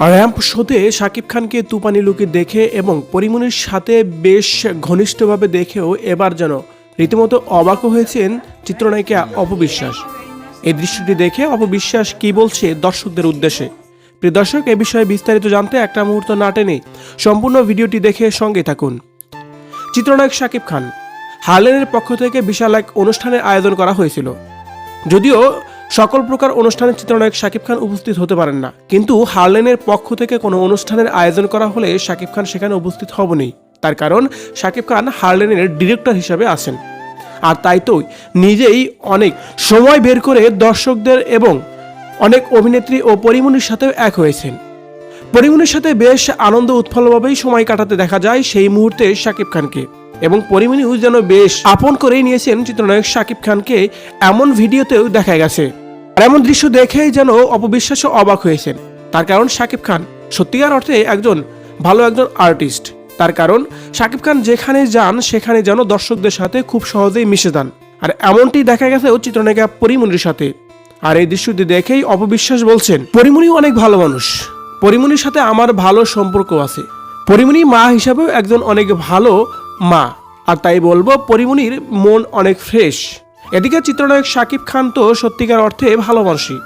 Ramp শোতে শাকিব খানকে তুপানি লুকে দেখে এবং পরিমণির সাথে বেশ ঘনিষ্ঠভাবে দেখেও এবার যেন রীতিমতো অবাক হয়েছেন চিত্রনায়িকা অপবিশ্বাস এই দৃশ্যটি দেখে অপবিশ্বাস কি বলছে দর্শকদের উদ্দেশ্যে? প্রিয় দর্শক, এ বিষয়ে বিস্তারিত জানতে একটা মুহূর্ত না টেনে সম্পূর্ণ ভিডিওটি দেখে সঙ্গে থাকুন। চিত্রনায়ক শাকিব খান হার্লেনের পক্ষ থেকে বিশাল এক অনুষ্ঠানের আয়োজন করা হয়েছিল। যদিও সকল প্রকার অনুষ্ঠানে চিত্রনায়ক শাকিব খান উপস্থিত হতে পারেন না। কিন্তু হার্লেনের পক্ষ থেকে কোনো অনুষ্ঠানের আয়োজন করা হলে শাকিব খান সেখানে উপস্থিত হবেনই। তার কারণ, শাকিব খান হার্লেনের ডিরেক্টর হিসাবে আছেন। আর তাই তো নিজেই অনেক সময় বের করে দর্শকদের এবং অনেক অভিনেত্রী ও পরিমণির সাথেও এক হয়েছেন। পরিমণির সাথে বেশ আনন্দ উৎফলভাবেই সময় কাটাতে দেখা যায় সেই মুহূর্তে শাকিব খানকে। এবং পরিমণিও যেন বেশ আপন করেই নিয়েছেন চিত্রনায়ক শাকিব খানকে, এমন ভিডিওতেও দেখা গেছে। আর এমন দৃশ্য দেখেই যেন অপবিশ্বাসও অবাক হয়েছেন। তার কারণ শাকিব খান সত্যিকার অর্থে একজন ভালো একজন আর্টিস্ট। তার কারণ শাকিব খান যেখানে যান, সেখানে যেন দর্শকদের সাথে খুব সহজেই মিশে যান। আর এমনটি দেখা গেছে ও চিত্রনায়িকা পরিমণির সাথে। আর এই দৃশ্যটি দেখেই অপবিশ্বাস বলছেন পরিমণি অনেক ভালো মানুষ। পরিমণির সাথে আমার ভালো সম্পর্ক আছে। পরিমণি মা হিসাবেও একজন অনেক ভালো মা। আর তাই বলব, পরিমণির মন অনেক ফ্রেশ। এদিকে চিত্রনায়ক শাকিব খান তো সত্যিকার অর্থে ভালো মানুষই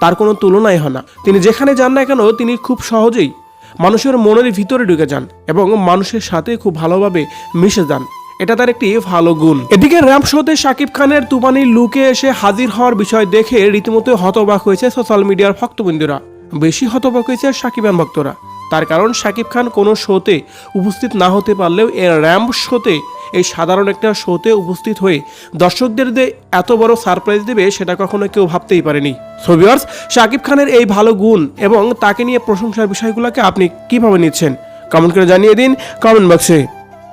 তার কোনো তুলনাই হয় না। তিনি যেখানে যান না কেন, তিনি খুব সহজেই মানুষের মনের ভিতরে ঢুকে যান এবং মানুষের সাথে খুব ভালোভাবে মিশে যান। এটা তার একটি ভালো গুণ। এদিকে র্যাম্প শোতে শাকিব খানের তুমানি লুকে এসে হাজির হওয়ার বিষয় দেখে রীতিমতো হতবাক হয়েছে সোশ্যাল মিডিয়ার ভক্তবৃন্দরা। বেশি হতবাক হয়েছে শাকিবান ভক্তরা। তার কারণ শাকিব খান কোনো শোতে উপস্থিত না হতে পারলেও এর র্যাম্প শোতে, এই সাধারণ একটা শোতে উপস্থিত হয়ে দর্শকদের যে এত বড় সারপ্রাইজ দেবে সেটা কখনো কেউ ভাবতেই পারেনি। সোভিয়ার্স শাকিব খানের এই ভালো গুণ এবং তাকে নিয়ে প্রশংসার বিষয়গুলোকে আপনি কীভাবে নিচ্ছেন? কমেন্ট করে জানিয়ে দিন কমেন্ট বক্সে